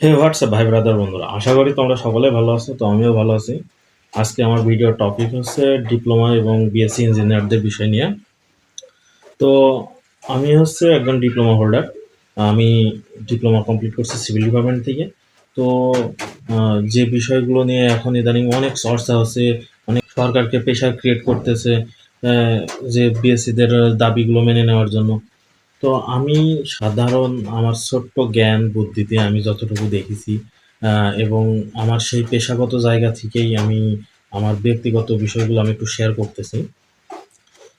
হে WhatsApp ভাই brother বন্ধুরা? আশা করি তোমরা সকলে ভালো আছো, তো আমিও ভালো আছি। আজকে আমার ভিডিওর টপিক হচ্ছে ডিপ্লোমা এবং বিএসসি ইঞ্জিনিয়ারদের বিষয় নিয়ে। তো আমি হচ্ছে একজন ডিপ্লোমা হোল্ডার আমি ডিপ্লোমা কমপ্লিট করছি সিভিল ডিপার্টমেন্ট থেকে। তো যে বিষয়গুলো নিয়ে এখন ইদানিং অনেক চর্চা হচ্ছে, অনেক সরকারকে প্রেশার ক্রিয়েট করতেছে যে বিএসসিদের দাবিগুলো মেনে নেওয়ার জন্য। তো আমি সাধারণ আমার ছোট্ট জ্ঞান, বুদ্ধিতে আমি যতটুকু দেখেছি এবং আমার সেই পেশাগত জায়গা থেকেই আমি আমার ব্যক্তিগত বিষয়গুলো আমি একটু শেয়ার করতেছি।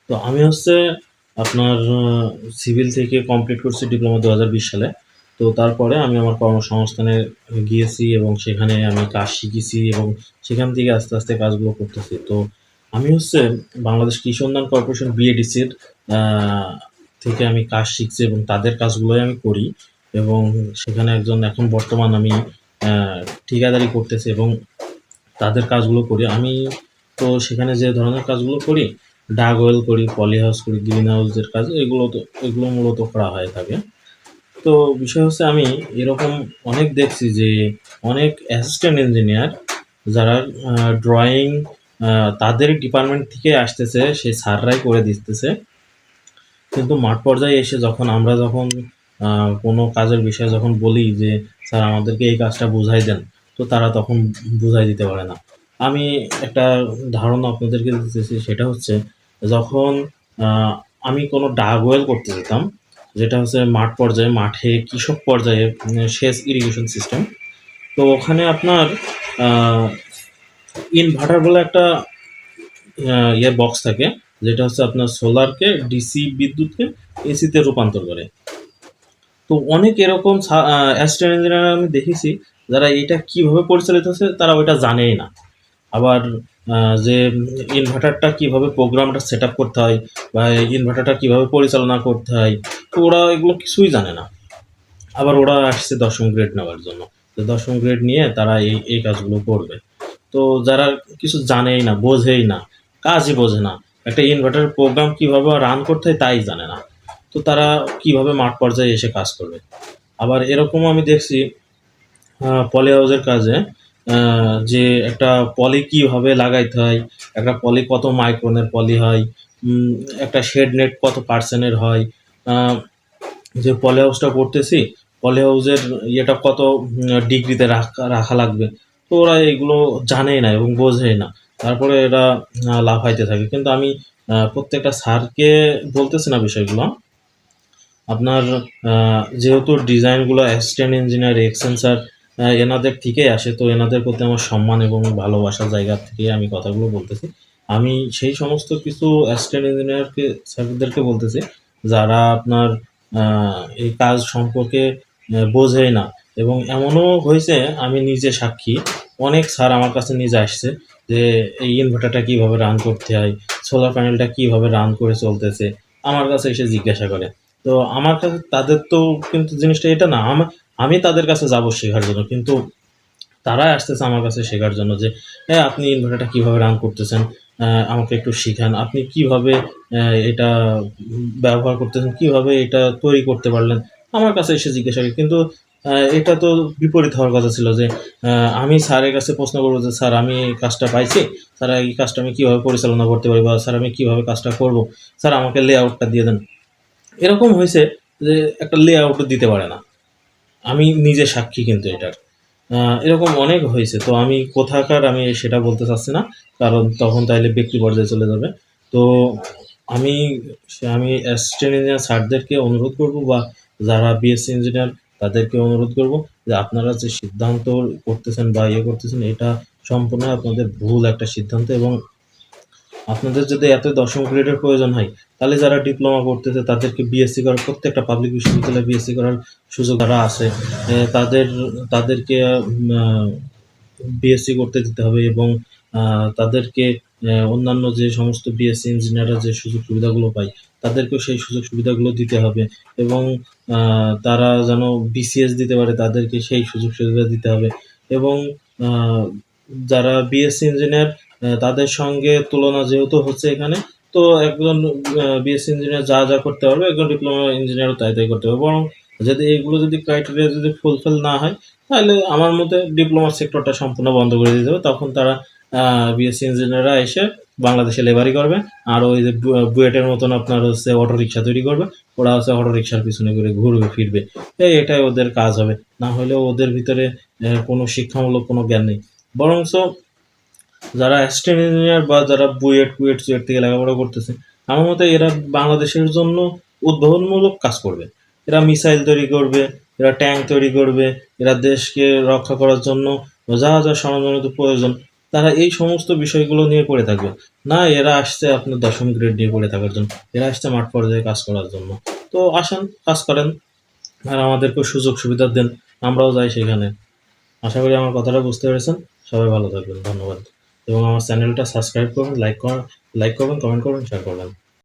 তো আমি হচ্ছে আপনার সিভিল থেকে কমপ্লিট করছি ডিপ্লোমা দু হাজার বিশ সালে। তো তারপরে আমি আমার কর্মসংস্থানে গিয়েছি এবং সেখানে আমি কাজ শিখেছি এবং সেখান থেকে আস্তে আস্তে কাজগুলো করতেছি। তো আমি হচ্ছে বাংলাদেশ কৃষি উন্নয়ন কর্পোরেশন বিএডিসির থেকে আমি কাজ শিখছি এবং তাদের কাজগুলোই আমি করি এবং সেখানে একজন এখন বর্তমান আমি ঠিকাদারি করতেছি এবং তাদের কাজগুলো করি। আমি তো সেখানে যে ধরনের কাজগুলো করি, ডাগ ওয়েল করি পলি হাউস করি গ্রিন হাউসের কাজ, এগুলো তো, এগুলো মূলত করা হয়ে থাকে। তো বিষয় হচ্ছে আমি এরকম অনেক দেখছি যে অনেক অ্যাসিস্ট্যান্ট ইঞ্জিনিয়ার যারা ড্রয়িং তাদের ডিপার্টমেন্ট থেকে আসতেছে সেই স্যাররাই করে দিতেছে। কিন্তু মাঠ পর্যায়ে এসে যখন আমরা যখন কোনো কাজের বিষয়ে যখন বলি যে, স্যার, আমাদেরকে এই কাজটা বুঝাই দেন, তো তারা তখন বুঝাই দিতে পারে না। আমি একটা ধারণা আপনাদেরকে দিতেছি, সেটা হচ্ছে যখন আমি কোনো ডাগওয়েল করতে যেতাম, যেটা হচ্ছে মাঠ পর্যায়ে, মাঠে কৃষক পর্যায়ে সেচ ইরিগেশন সিস্টেম, তো ওখানে আপনার ইনভার্টার বলে একটা ইয়ে বক্স থাকে যেটা হচ্ছে আপনার সোলারকে ডিসি বিদ্যুৎকে এসিতে রূপান্তর করে। তো অনেক এরকম অ্যাসিস্ট্যান্ট ইঞ্জিনিয়ার আমি দেখেছি, যারা এটা কীভাবে পরিচালিত হচ্ছে তারা ওইটা জানেই না। আবার যে ইনভার্টারটা কীভাবে প্রোগ্রামটা সেট করতে হয় বা ইনভার্টারটা কীভাবে পরিচালনা করতে হয়, তো ওরা এগুলো কিছুই জানে না। আবার ওরা আসছে দশম গ্রেড নেওয়ার জন্য। তো দশম গ্রেড নিয়ে তারা এই এই কাজগুলো করবে। তো যারা কিছু জানেই না, বোঝেই না, কাজই বোঝে না। একটা ইনভার্টার প্রোগ্রাম কীভাবে রান করতে হয় তাই জানে না। তো তারা কীভাবে মাঠ পর্যায়ে এসে কাজ করবে? আবার এরকমও আমি দেখছি পলি হাউসের কাজে যে একটা পলি কীভাবে লাগাইতে হয়, একটা পলি কত মাইক্রনের পলি হয় একটা শেড নেট কত পার্সেন্টের হয় যে পলি হাউসটা করতেছি পলি হাউসের ইয়েটা কত ডিগ্রিতে রাখা রাখা লাগবে। তো ওরা এগুলো জানেই না এবং বোঝেই না। তারপরে এরা লাফাইতে থাকে। কিন্তু আমি প্রত্যেকটা স্যারকে বলতেছি না বিষয়গুলো। আপনার যেহেতু ডিজাইনগুলো অ্যাসিস্ট্যান্ট ইঞ্জিনিয়ার এক্সেন্সার এনাদের থেকেই আসে, তো এনাদের প্রতি আমার সম্মান এবং ভালোবাসার জায়গা থেকে আমি কথাগুলো বলতেছি। আমি সেই সমস্ত কিছু অ্যাসিস্ট্যান্ট ইঞ্জিনিয়ারকে, স্যারদেরকে বলতেছি, যারা আপনার এই কাজ সম্পর্কে বোঝেই না। এবং এমনও হয়েছে, আমি নিজে সাক্ষী অনেক স্যার আমার কাছে নিজে আসছে যে, এই ইনভার্টারটা কীভাবে রান করতে হয়? সোলার প্যানেলটা কীভাবে রান করে চলতেছে? আমার কাছে এসে জিজ্ঞাসা করে। তো আমার কাছে, তাদের তো কিন্তু জিনিসটা এটা না আমার আমি তাদের কাছে যাব শেখার জন্য। কিন্তু তারাই আসতেছে আমার কাছে শেখার জন্য যে হ্যাঁ আপনি ইনভার্টারটা কীভাবে রান করতেছেন? আমাকে একটু শিখান। আপনি কীভাবে এটা ব্যবহার করতেছেন? কীভাবে এটা তৈরি করতে পারলেন? আমার কাছে এসে জিজ্ঞাসা করে। কিন্তু এটা তো বিপরীত হওয়ার কথা ছিল যে আমি স্যারের কাছে প্রশ্ন করব যে, স্যার, আমি এই কাজটা পাইছি। স্যার, এই কাজটা আমি কীভাবে পরিচালনা করতে পারি বা স্যার, আমি কীভাবে কাজটা করব? স্যার, আমাকে লেআউটটা দিয়ে দেন। এরকম হয়েছে যে, একটা লেআউটও দিতে পারে না। আমি নিজে সাক্ষী কিন্তু এটার। এরকম অনেক হয়েছে। তো আমি কোথাকার আমি সেটা বলতে চাচ্ছি না, কারণ তখন তাইলে ব্যক্তি পর্যায়ে চলে যাবে। তো আমি আমি অ্যাসিস্ট্যান্ট ইঞ্জিনিয়ার স্যারদেরকে অনুরোধ করব বা যারা বিএসসি ইঞ্জিনিয়ার তাদেরকে অনুরোধ করব যে আপনারা যে সিদ্ধান্ত করতেছেন বা ইয়ে করতেছেন, এটা সম্পূর্ণ আপনাদের ভুল একটা সিদ্ধান্ত এবং আপনাদের যদি এত দশম গ্রেডের প্রয়োজন হয়, তাহলে যারা ডিপ্লোমা করতেছে, তাদেরকে বিএসসি করার প্রত্যেকটা পাবলিক বিশ্ববিদ্যালয়ে বিএসসি করার সুযোগ যারা আছে তাদের, তাদেরকে বিএসসি করতে দিতে হবে এবং তাদেরকে অন্যান্য যে সমস্ত বিএসসি ইঞ্জিনিয়াররা যে সুযোগ সুবিধাগুলো পায়, তাদেরকেও সেই সুযোগ সুবিধাগুলো দিতে হবে এবং তারা যেন বিসিএস দিতে পারে, তাদেরকে সেই সুযোগ সুবিধা দিতে হবে এবং যারা বিএসসি ইঞ্জিনিয়ার তাদের সঙ্গে তুলনা যেহেতু হচ্ছে এখানে, তো একজন বিএসসি ইঞ্জিনিয়ার যা যা করতে পারবে, একজন ডিপ্লোমা ইঞ্জিনিয়ারও তাই তাই করতে পারবে বরং যদি এইগুলো যদি ক্রাইটেরিয়া যদি ফুলফিল না হয়, তাহলে আমার মতে ডিপ্লোমা সেক্টরটা সম্পূর্ণ বন্ধ করে দিতে হবে। তখন তারা বিএসসি ইঞ্জিনিয়াররা এসে বাংলাদেশে লেবারি করবে। আর ওই যে বুয়েটের মতন আপনার হচ্ছে অটো রিক্সা তৈরি করবে। ওরা হচ্ছে অটো রিক্সার পিছনে করে ঘুরবে, ফিরবে। এই এটাই ওদের কাজ হবে। না হলে ওদের ভিতরে কোনো শিক্ষামূলক কোনো জ্ঞান নেই। বরঞ্চ যারা অ্যাসিস্ট্যান্ট ইঞ্জিনিয়ার বা যারা বুয়েট, কুয়েট, চুয়েট থেকে লেখাপড়া করতেছে, আমার মতে এরা বাংলাদেশের জন্য উদ্ভাবনমূলক কাজ করবে। এরা মিসাইল তৈরি করবে, এরা ট্যাঙ্ক তৈরি করবে, এরা দেশকে রক্ষা করার জন্য যা যা সরঞ্জামের প্রয়োজন তারা এই সমস্ত বিষয়গুলো নিয়ে পড়ে থাকবে। না, এরা আসছে আপনার দশম গ্রেড নিয়ে পড়ে থাকার জন্য। এরা আসছে মাঠ পর্যায়ে কাজ করার জন্য। তো আসেন, কাজ করেন। আর আমাদেরকে সুযোগ সুবিধা দেন। আমরাও যাই সেখানে। আশা করি আমার কথাটা বুঝতে পেরেছেন। সবাই ভালো থাকবেন। ধন্যবাদ। এবং আমার চ্যানেলটা সাবস্ক্রাইব করুন, লাইক করুন লাইক করবেন, কমেন্ট করবেন শেয়ার করবেন।